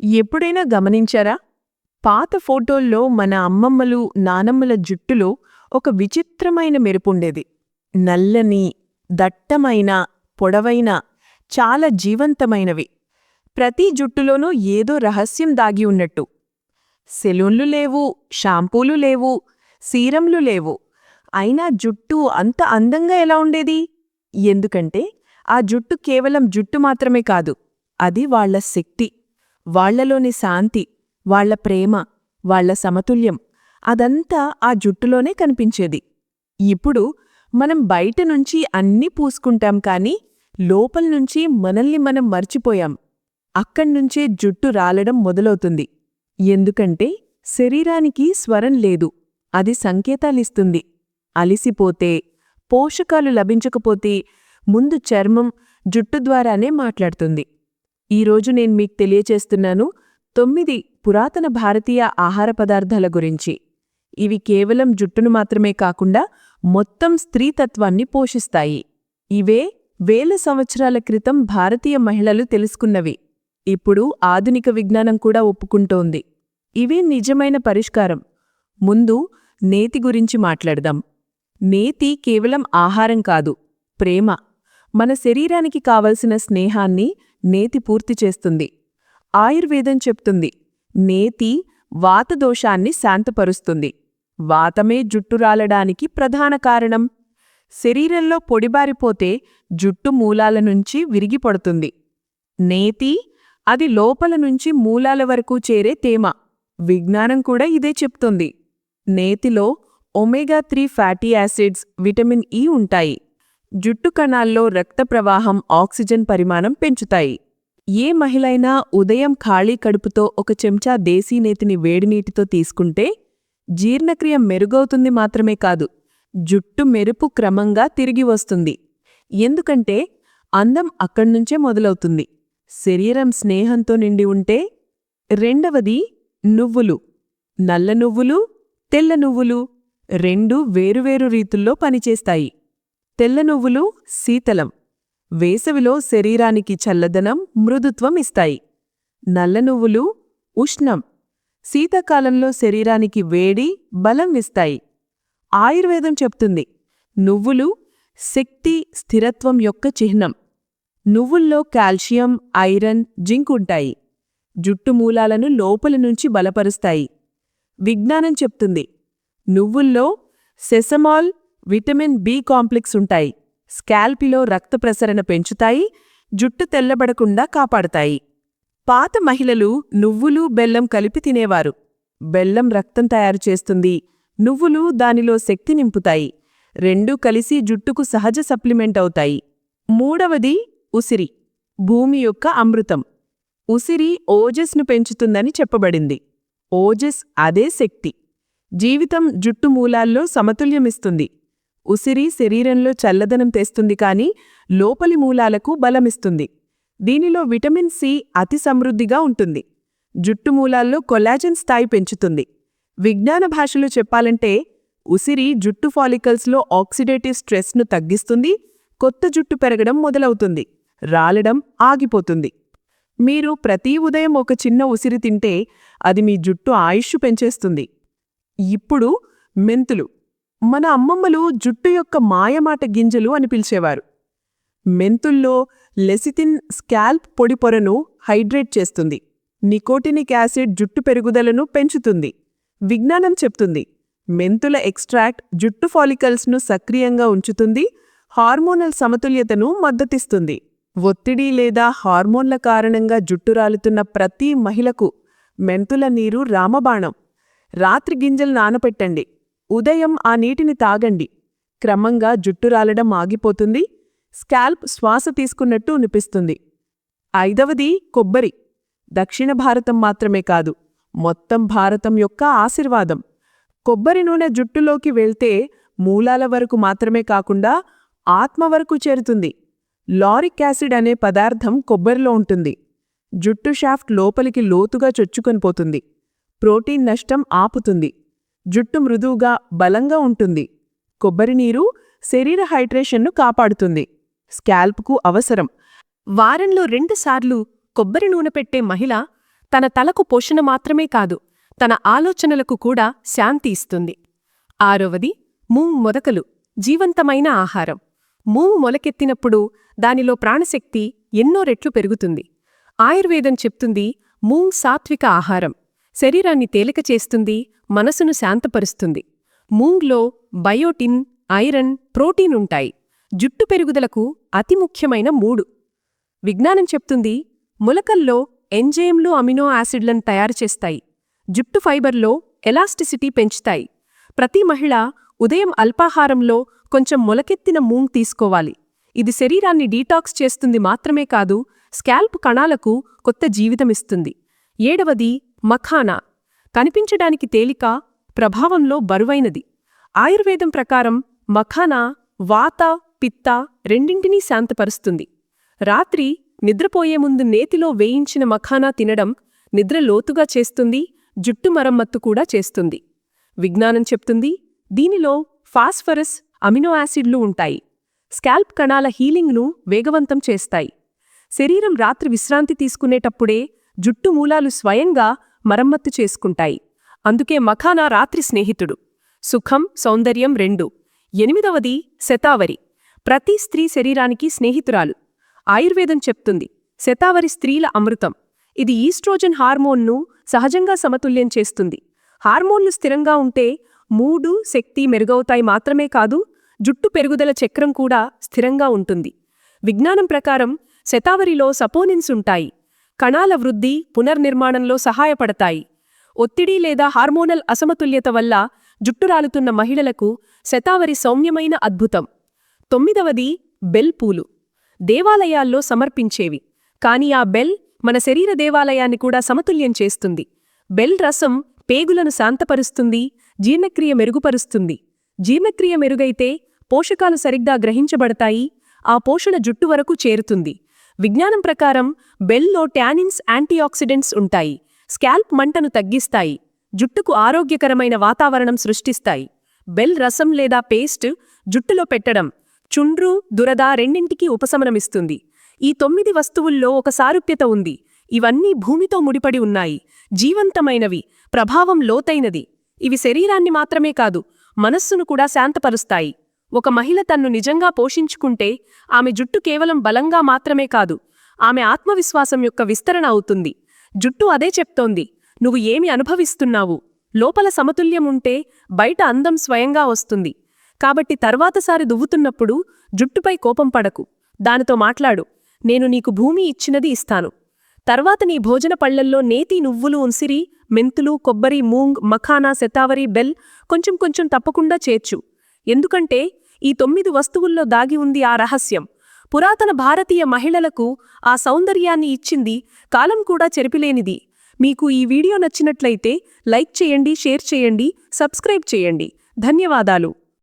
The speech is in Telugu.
ఎప్పుడైనా గమనించారా? పాత ఫోటోల్లో మన అమ్మమ్మలు నానమ్మల జుట్టులో ఒక విచిత్రమైన మెరుపుండేది. నల్లని దట్టమైన పొడవైన చాలా జీవంతమైనవి. ప్రతి జుట్టులోనూ ఏదో రహస్యం దాగి ఉన్నట్టు. సెలూన్లు లేవు షాంపూలు లేవు సీరంలు లేవు. అయినా జుట్టు అంత అందంగా ఎలా ఉండేది? ఎందుకంటే ఆ జుట్టు కేవలం జుట్టు మాత్రమే కాదు అది వాళ్ళ శక్తి. వాళ్ళలోని శాంతి వాళ్ళ ప్రేమ వాళ్ళ సమతుల్యం అదంతా ఆ జుట్టులోనే కనిపించేది. ఇప్పుడు మనం బయట నుంచి అన్నీ పూసుకుంటాం కాని లోపల్నుంచి మనల్ని మనం మర్చిపోయాం. అక్కడ్నుంచే జుట్టు రాలడం మొదలవుతుంది. ఎందుకంటే శరీరానికి స్వరం లేదు అది సంకేతాలిస్తుంది. అలిసిపోతే పోషకాలు లభించకపోతే ముందు చర్మం జుట్టు ద్వారానే మాట్లాడుతుంది. ఈరోజు నేను మీకు తెలియచేస్తున్నాను తొమ్మిది పురాతన భారతీయ ఆహార పదార్థాల గురించి. ఇవి కేవలం జుట్టును మాత్రమే కాకుండా మొత్తం స్త్రీతత్వాన్ని పోషిస్తాయి. ఇవే వేల సంవత్సరాల క్రితం భారతీయ మహిళలు తెలుసుకున్నవి. ఇప్పుడు ఆధునిక విజ్ఞానం కూడా ఒప్పుకుంటోంది. ఇవే నిజమైన పరిష్కారం. ముందు నేతి గురించి మాట్లాడదాం. నేతి కేవలం ఆహారం కాదు ప్రేమ. మన శరీరానికి కావలసిన స్నేహాన్ని నేతి పూర్తి చేస్తుంది. ఆయుర్వేదం చెప్తుంది. నేతి వాతదోషాన్ని శాంతపరుస్తుంది. వాతమే జుట్టు రాలడానికి ప్రధాన కారణం. శరీరంలో పొడిబారిపోతే జుట్టు మూలాల నుంచి విరిగిపడుతుంది నేతి అది లోపల నుంచి మూలాల వరకు చేరే తేమ. విజ్ఞానం కూడా ఇదే చెప్తుంది. నేతిలో omega three fatty acids vitamin E ఉంటాయి. జుట్టు కణాల్లో రక్త ప్రవాహం ఆక్సిజన్ పరిమాణం పెంచుతాయి. ఏ మహిళైనా ఉదయం ఖాళీ కడుపుతో ఒక చెంచా దేశీ నేతిని వేడినీటితో తీసుకుంటే జీర్ణక్రియ మెరుగవుతుంది మాత్రమే కాదు జుట్టు మెరుపు క్రమంగా తిరిగి వస్తుంది. ఎందుకంటే అందం అక్కడ్నుంచే మొదలవుతుంది. శరీరం స్నేహంతో నిండి ఉంటే రెండవది నువ్వులు. నల్ల నువ్వులు తెల్ల నువ్వులు రెండు వేరువేరు రీతుల్లో పనిచేస్తాయి. తెల్ల నువ్వులు శీతలం. వేసవిలో శరీరానికి చల్లదనం మృదుత్వం ఇస్తాయి. నల్ల నువ్వులు ఉష్ణం. శీతాకాలంలో శరీరానికి వేడి బలం ఇస్తాయి. ఆయుర్వేదం చెప్తుంది నువ్వులు శక్తి స్థిరత్వం యొక్క చిహ్నం. నువ్వుల్లో కాల్షియం ఐరన్ జింక్ ఉంటాయి. జుట్టు మూలాలను లోపల నుంచి బలపరుస్తాయి. విజ్ఞానం చెప్తుంది నువ్వుల్లో సెసమాల్ విటమిన్ బి కాంప్లెక్స్ ఉంటాయి. స్కాల్పిలో రక్త ప్రసరణ పెంచుతాయి జుట్టు తెల్లబడకుండా కాపాడతాయి. పాత మహిళలు నువ్వులు బెల్లం కలిపి తినేవారు. బెల్లం రక్తం తయారు చేస్తుంది. నువ్వులు దానిలో శక్తి నింపుతాయి. రెండూ కలిసి జుట్టుకు సహజ సప్లిమెంట్ అవుతాయి. మూడవది ఉసిరి భూమి యొక్క అమృతం. ఉసిరి ఓజస్ను పెంచుతుందని చెప్పబడింది. ఓజస్ అదే శక్తి. జీవితం జుట్టు మూలాల్లో సమతుల్యమిస్తుంది. ఉసిరి శరీరంలో చల్లదనం తెస్తుంది కాని లోపలి మూలాలకు బలమిస్తుంది. దీనిలో విటమిన్ సి అతి సమృద్ధిగా ఉంటుంది. జుట్టు మూలాల్లో కొలాజన్ స్థాయి పెంచుతుంది. విజ్ఞాన భాషలో చెప్పాలంటే ఉసిరి జుట్టు ఫాలికల్స్లో ఆక్సిడేటివ్ స్ట్రెస్ను తగ్గిస్తుంది కొత్త జుట్టు పెరగడం మొదలవుతుంది రాలడం ఆగిపోతుంది. మీరు ప్రతి ఉదయం ఒక చిన్న ఉసిరి తింటే అది మీ జుట్టు ఆయుష్ పెంచేస్తుంది. ఇప్పుడు మెంతులు. మన అమ్మమ్మలు జుట్టు యొక్క మాయమాట గింజలు అని పిలిచేవారు. మెంతుల్లో లెసితిన్ స్కాల్ప్ పొడి పొరను హైడ్రేట్ చేస్తుంది. నికోటినిక్ యాసిడ్ జుట్టు పెరుగుదలను పెంచుతుంది. విజ్ఞానం చెప్తుంది. మెంతుల ఎక్స్ట్రాక్ట్ జుట్టు ఫాలికల్స్ను సక్రియంగా ఉంచుతుంది. హార్మోనల్ సమతుల్యతను మద్దతిస్తుంది. ఒత్తిడి లేదా హార్మోన్ల కారణంగా జుట్టు రాలుతున్న ప్రతి మహిళకు మెంతుల నీరు రామబాణం. రాత్రి గింజలు నానపెట్టండి. ఉదయం ఆ నీటిని తాగండి. క్రమంగా జుట్టు రాలడం ఆగిపోతుంది. స్కాల్ప్ శ్వాస తీసుకున్నట్టు అనిపిస్తుంది. ఐదవది కొబ్బరి. దక్షిణ భారతం మాత్రమే కాదు మొత్తం భారతం యొక్క ఆశీర్వాదం. కొబ్బరి నూనె జుట్టులోకి వెళ్తే మూలాల వరకు మాత్రమే కాకుండా ఆత్మ వరకు చేరుతుంది. లారిక్ యాసిడ్ అనే పదార్థం కొబ్బరిలో ఉంటుంది. జుట్టు షాఫ్ట్ లోపలికి లోతుగా చొచ్చుకొని పోతుంది. ప్రోటీన్ నష్టం ఆపుతుంది. జుట్టు మృదువుగా బలంగా ఉంటుంది. కొబ్బరి నీరు శరీర హైడ్రేషన్ను కాపాడుతుంది. స్కాల్ప్కు అవసరం. వారంలో రెండుసార్లు కొబ్బరి నూనె పెట్టే మహిళ తన తలకు పోషణ మాత్రమే కాదు తన ఆలోచనలకు కూడా శాంతి ఇస్తుంది. ఆరవది మూంగ్ మొదకలు జీవంతమైన ఆహారం. మూంగ్ మొలకెత్తినప్పుడు దానిలో ప్రాణశక్తి ఎన్నో రెట్లు పెరుగుతుంది. ఆయుర్వేదం చెప్తుంది మూంగ్ సాత్విక ఆహారం. శరీరాన్ని తేలిక చేస్తుంది మనసును శాంతపరుస్తుంది. మూంగ్లో బయోటిన్ ఐరన్ ప్రోటీన్ ఉంటాయి. జుట్టు పెరుగుదలకు అతి ముఖ్యమైన మూడు. విజ్ఞానం చెప్తుంది ములకల్లో ఎంజైమ్లు అమినో యాసిడ్లను తయారు చేస్తాయి. జుట్టు ఫైబర్లో ఎలాస్టిసిటీ పెంచుతాయి. ప్రతి మహిళ ఉదయం అల్పాహారంలో కొంచెం మొలకెత్తిన మూంగ్ తీసుకోవాలి. ఇది శరీరాన్ని డీటాక్స్ చేస్తుంది మాత్రమే కాదు స్కాల్ప్ కణాలకు కొత్త జీవితమిస్తుంది. ఏడవది మఖానా. కనిపించడానికి తేలిక ప్రభావంలో బరువైనది. ఆయుర్వేదం ప్రకారం మఖానా వాత పిత్త రెండింటినీ శాంతపరుస్తుంది. రాత్రి నిద్రపోయే ముందు నేతిలో వేయించిన మఖానా తినడం నిద్ర లోతుగా చేస్తుంది జుట్టు మరమ్మత్తు కూడా చేస్తుంది. విజ్ఞానం చెప్తుంది దీనిలో ఫాస్ఫరస్ అమినో యాసిడ్లు ఉంటాయి. స్కాల్ప్ కణాల హీలింగ్ను వేగవంతం చేస్తాయి. శరీరం రాత్రి విశ్రాంతి తీసుకునేటప్పుడే జుట్టు మూలాలు స్వయంగా మరమ్మత్తు చేసుకుంటాయి. అందుకే మఖానా రాత్రి స్నేహితుడు. సుఖం సౌందర్యం రెండు. ఎనిమిదవది శతావరి. ప్రతి స్త్రీ శరీరానికి స్నేహితురాలు. ఆయుర్వేదం చెప్తుంది. శతావరి స్త్రీల అమృతం. ఇది ఈస్ట్రోజన్ హార్మోన్ను సహజంగా సమతుల్యం చేస్తుంది. హార్మోన్లు స్థిరంగా ఉంటే మూడు శక్తి మెరుగవుతాయి మాత్రమే కాదు జుట్టు పెరుగుదల చక్రం కూడా స్థిరంగా ఉంటుంది. విజ్ఞానం ప్రకారం శతావరిలో సపోనిన్స్ ఉంటాయి. కణాల వృద్ధి పునర్నిర్మాణంలో సహాయపడతాయి. ఒత్తిడి లేదా హార్మోనల్ అసమతుల్యత వల్ల జుట్టు రాలుతున్న మహిళలకు శతావరి సౌమ్యమైన అద్భుతం. తొమ్మిదవది బెల్ పూలు. దేవాలయాల్లో సమర్పించేవి. కాని ఆ బెల్ మన శరీర దేవాలయాన్ని కూడా సమతుల్యం చేస్తుంది. బెల్ రసం పేగులను శాంతపరుస్తుంది జీర్ణక్రియ మెరుగుపరుస్తుంది. జీర్ణక్రియ మెరుగైతే పోషకాలు సరిగ్గా గ్రహించబడతాయి ఆ పోషణ జుట్టు వరకు చేరుతుంది. విజ్ఞానం ప్రకారం బెల్లో ట్యానిన్స్ యాంటీఆక్సిడెంట్స్ ఉంటాయి. స్కాల్ప్ మంటను తగ్గిస్తాయి. జుట్టుకు ఆరోగ్యకరమైన వాతావరణం సృష్టిస్తాయి. బెల్ రసం లేదా పేస్ట్ జుట్టులో పెట్టడం చుండ్రు దురద రెండింటికీ ఉపశమనమిస్తుంది. ఈ తొమ్మిది వస్తువుల్లో ఒక సారూప్యత ఉంది. ఇవన్నీ భూమితో ముడిపడి ఉన్నాయి. జీవంతమైనవి ప్రభావం లోతైనది. ఇవి శరీరాన్ని మాత్రమే కాదు మనస్సును కూడా శాంతపరుస్తాయి. ఒక మహిళ తన్ను నిజంగా పోషించుకుంటే ఆమె జుట్టు కేవలం బలంగా మాత్రమే కాదు ఆమె ఆత్మవిశ్వాసం యొక్క విస్తరణ అవుతుంది. జుట్టు అదే చెప్తోంది నువ్వు ఏమి అనుభవిస్తున్నావు? లోపల సమతుల్యం ఉంటే బయట అందం స్వయంగా వస్తుంది. కాబట్టి తర్వాతసారి దువ్వుతున్నప్పుడు జుట్టుపై కోపం పడకు. దానితో మాట్లాడు నేను నీకు భూమి ఇచ్చినది ఇస్తాను. తర్వాత నీ భోజన పళ్ళల్లో నేతి నువ్వులు ఉన్సిరి మెంతులు కొబ్బరి మూంగ్ మఖానా శతావరి బెల్ కొంచెం కొంచెం తప్పకుండా చేర్చు. ఎందుకంటే ఈ తొమ్మిది వస్తువుల్లో దాగి ఉంది ఆ రహస్యం. పురాతన భారతీయ మహిళలకు ఆ సౌందర్యాన్ని ఇచ్చింది కాలం కూడా చెరిపిలేనిది. మీకు ఈ వీడియో నచ్చినట్లయితే లైక్ చేయండి షేర్ చేయండి సబ్స్క్రైబ్ చేయండి. ధన్యవాదాలు.